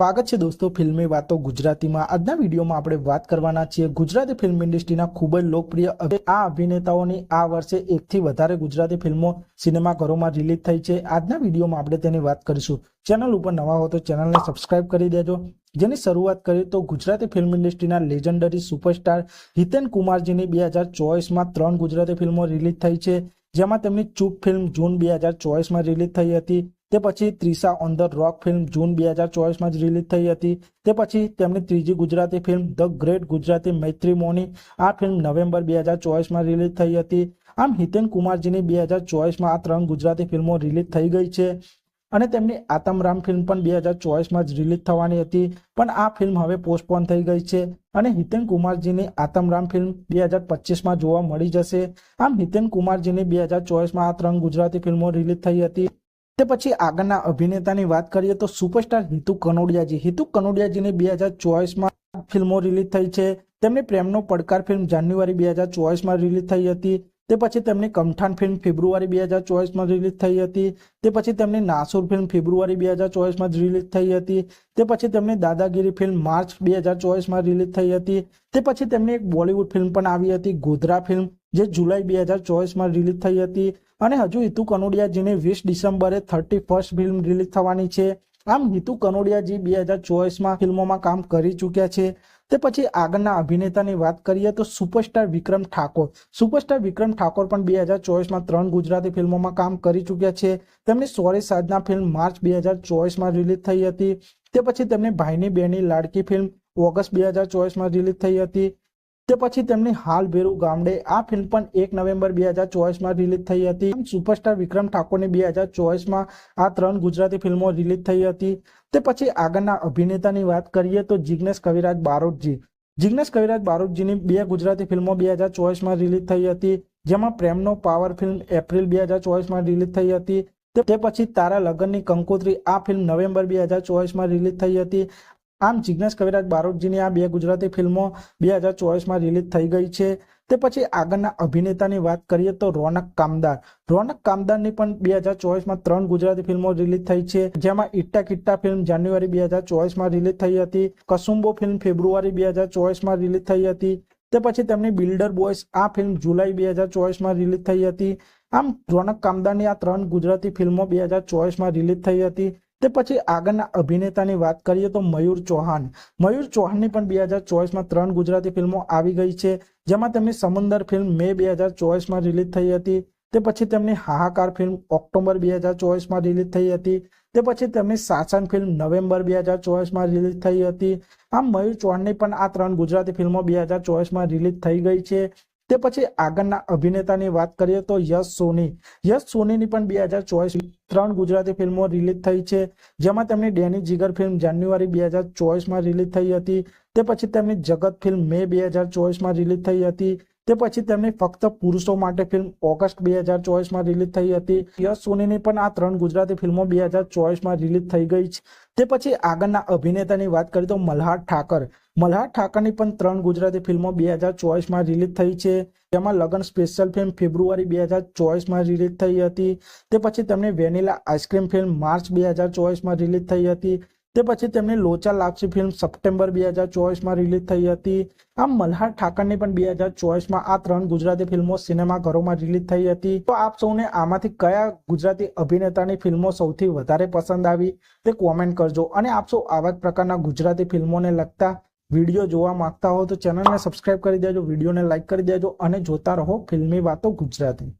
સ્વાગત છે દોસ્તો ફિલ્મી વાતો ગુજરાતીમાં. આજના વિડીયોમાં આપણે વાત કરવાના છીએ ગુજરાતી ફિલ્મ ઇન્ડસ્ટ્રીના ખૂબ જ લોકપ્રિય આ અભિનેતાઓની આ વર્ષે એકથી વધારે ગુજરાતી ફિલ્મો સિનેમાઘરોમાં રિલીઝ થઈ છે. આજના વિડીયોમાં આપણે તેની વાત કરીશું. ચેનલ ઉપર નવા હો તો ચેનલને સબસ્ક્રાઇબ કરી દેજો. જેની શરૂઆત કરીએ તો ગુજરાતી ફિલ્મ ઇન્ડસ્ટ્રીના લેજન્ડરી સુપરસ્ટાર હિતેન કુમારજીની બે હજાર ચોવીસમાં ત્રણ ગુજરાતી ફિલ્મો રિલીઝ થઈ છે. જેમાં તેમની ચૂપ ફિલ્મ જૂન બે હજાર ચોવીસમાં રિલીઝ થઈ હતી. તે પછી Trisha on the rock film June બે હજાર ચોવીસમાં જ રિલીઝ થઈ હતી. તે પછી તેમની ત્રીજી Gujarati film the great Gujarati matrimony આ ફિલ્મ નવેમ્બર બે હજાર ચોવીસમાં રિલીઝ થઈ હતી. આમ હિતેન કુમારજીની બે હજાર ચોવીસમાં આ ત્રણ ગુજરાતી ફિલ્મો રિલીઝ થઈ ગઈ છે અને તેમની આતમરામ ફિલ્મ પણ બે હજાર ચોવીસમાં જ રિલીઝ થવાની હતી. પણ આ ફિલ્મ હવે પોસ્ટપોન થઈ ગઈ છે અને હિતેન કુમારજીની આતમરામ ફિલ્મ બે હજાર પચીસમાં જોવા મળી જશે. આમ હિતેન કુમારજીની બે હજાર ચોવીસમાં આ ત્રણ ગુજરાતી ફિલ્મો રિલીઝ થઈ હતી. તે પછી આગળના અભિનેતાની વાત કરીએ તો સુપરસ્ટાર હિતુ કનોડિયાજી. હિતુ કનોડિયાજીની બે હજાર ચોવીસમાં ફિલ્મો રિલીઝ થઈ છે. તેમની પ્રેમનો પડકાર ફિલ્મ જાન્યુઆરી બે હજાર ચોવીસમાં રિલીઝ થઈ હતી. તે પછી તેમની કમઠાણ ફિલ્મ ફેબ્રુઆરી બે હજાર ચોવીસમાં રિલીઝ થઈ હતી. તે પછી તેમની નાસુર ફિલ્મ ફેબ્રુઆરી બે હજાર ચોવીસમાં રિલીઝ થઈ હતી. તે પછી તેમની દાદાગીરી ફિલ્મ માર્ચ બે હજાર ચોવીસમાં રિલીઝ થઈ હતી. તે પછી તેમની એક બોલિવૂડ ફિલ્મ પણ આવી હતી, ગોધરા ફિલ્મ, જે જુલાઈ બે હજાર ચોવીસમાં રિલીઝ થઈ હતી. અને હજુ હિતુ કનોડિયાજીની વીસ ડિસેમ્બરે થર્ટી ફર્સ્ટ ફિલ્મ રિલીઝ થવાની છે. આમ હિતુ કનોડિયાજી બે હજાર ચોવીસમાં ફિલ્મોમાં કામ કરી ચૂક્યા છે. તે પછી આગળના અભિનેતાની વાત કરીએ તો સુપરસ્ટાર વિક્રમ ઠાકોર. સુપરસ્ટાર વિક્રમ ઠાકોર પણ બે હજાર ચોવીસમાં ત્રણ ગુજરાતી ફિલ્મોમાં કામ કરી ચૂક્યા છે. તેમની સોરી સાધના ફિલ્મ માર્ચ બે હજાર ચોવીસમાં રિલીઝ થઈ હતી. તે પછી તેમની ભાઈની બેની લાડકી ફિલ્મ ઓગસ્ટ બે હજાર ચોવીસમાં રિલીઝ થઈ હતી. તે પછી તેમની હાલ ભેરુ ગામડે આ ફિલ્મ પણ એક નવેમ્બર બે હજાર ચોવીસમાં રિલીઝ થઈ હતી. સુપરસ્ટાર વિક્રમ ઠાકોરની બે હજાર ચોવીસમાં આ ત્રણ ગુજરાતી ફિલ્મો રિલીઝ થઈ હતી. તે પછી આગળના અભિનેતાની વાત કરીએ તો જિગ્નેશ કવિરાજ બારોટજી. જિગ્નેશ કવિરાજ બારોટજીની બે ગુજરાતી ફિલ્મો બે હજાર ચોવીસમાં રિલીઝ થઈ હતી, જેમાં પ્રેમનો પાવર ફિલ્મ એપ્રિલ બે હજાર ચોવીસમાં રિલીઝ થઈ હતી. તે- પછી તારા લગ્નની કંકોત્રી આ ફિલ્મ નવેમ્બર બે હજાર ચોવીસમાં રિલીઝ થઈ હતી. આમ જિજ્ઞેશ કવિરાજ બારોટજીની આ બે ગુજરાતી ફિલ્મો બે હજાર ચોવીસમાં રિલીઝ થઈ ગઈ છે. તે પછી આગળના અભિનેતાની વાત કરીએ તો રોનક કામદાર. રોનક કામદારની પણ બે હજાર ચોવીસમાં ત્રણ ગુજરાતી ફિલ્મો રિલીઝ થઈ છે. જેમાં ઇટ્ટા કિટ્ટા ફિલ્મ જાન્યુઆરી બે હજાર ચોવીસમાં રિલીઝ થઈ હતી. કસુંબો ફિલ્મ ફેબ્રુઆરી બે હજાર ચોવીસમાં રિલીઝ થઈ હતી. તે પછી તેમની બિલ્ડર બોયસ આ ફિલ્મ જુલાઈ બે હજાર ચોવીસમાં રિલીઝ થઈ હતી. આમ રોનક કામદારની આ ત્રણ ગુજરાતી ફિલ્મો બે હજાર ચોવીસમાં રિલીઝ થઈ હતી. તે પછી આગળના અભિનેતાની વાત કરીએ તો મયુર ચૌહાણ. મયુર ચૌહાણની પણ બે હજાર ચોવીસમાં ત્રણ ગુજરાતી ફિલ્મો આવી ગઈ છે, જેમાં તેમની સમંદર ફિલ્મ મે બે હજાર ચોવીસમાં રિલીઝ થઈ હતી, તે પછી તેમની હાહાકાર ફિલ્મ ઓક્ટોબર બે હજાર ચોવીસમાં રિલીઝ થઈ હતી, તે પછી તેમની શાસન ફિલ્મ નવેમ્બર બે હજાર ચોવીસમાં રિલીઝ થઈ હતી. આમ મયુર ચૌહાણની પણ આ ત્રણ ગુજરાતી ફિલ્મો બે હજાર ચોવીસમાં રિલીઝ થઈ ગઈ છે. તે પછી આગળના અભિનેતાની વાત કરીએ તો યશ સોની. યશ સોનીની પણ બે હજાર ચોવીસ ત્રણ ગુજરાતી ફિલ્મો રિલીઝ થઈ છે. જેમાં તેમની ડેની જીગર ફિલ્મ જાન્યુઆરી બે હજાર ચોવીસમાં રિલીઝ થઈ હતી. તે પછી તેમની જગત ફિલ્મ મે બે હજાર ચોવીસમાં રિલીઝ થઈ હતી. તે પછી તેમની ફક્ત પુરુષો માટે ફિલ્મ ઓગસ્ટ બે હજાર ચોવીસમાં રિલીઝ થઈ હતી. યશ સોનીની પણ આ ત્રણ ગુજરાતી ફિલ્મો બે હજાર ચોવીસમાં રિલીઝ થઈ ગઈ છે. તે પછી આગળના અભિનેતાની વાત કરીએ તો મલ્હાર ઠાકર. મલ્હાર ઠાકરની પણ ત્રણ ગુજરાતી ફિલ્મો બે હજાર ચોવીસમાં રિલીઝ થઈ છે. તેમાં લગન સ્પેશિયલ ફિલ્મ ફેબ્રુઆરી બે હજાર ચોવીસમાં રિલીઝ થઈ હતી. તે પછી તેમની વેનિલા આઈસ્ક્રીમ ફિલ્મ માર્ચ બે હજાર ચોવીસમાં રિલીઝ થઈ હતી. તે પછી તેમની લોચા લાપસી ફિલ્મ સપ્ટેમ્બર બે હજાર ચોવીસમાં રિલીઝ થઈ હતી. આમ મલ્હાર ઠાકરની પણ બે હજાર ચોવીસમાં આ ત્રણ ગુજરાતી ફિલ્મો સિનેમાઘરોમાં રિલીઝ થઈ હતી. તો આપ સૌને આમાંથી કયા ગુજરાતી અભિનેતાની ફિલ્મો સૌથી વધારે પસંદ આવી તે કોમેન્ટ કરજો. અને આપ સૌ આવા જ પ્રકારના ગુજરાતી ફિલ્મોને લગતા વીડિયો જોવા માંગતા હો તો ચેનલને સબસ્ક્રાઇબ કરી દેજો, વિડીયોને લાઇક કરી દેજો અને જોતા રહો ફિલ્મી વાતો ગુજરાતી.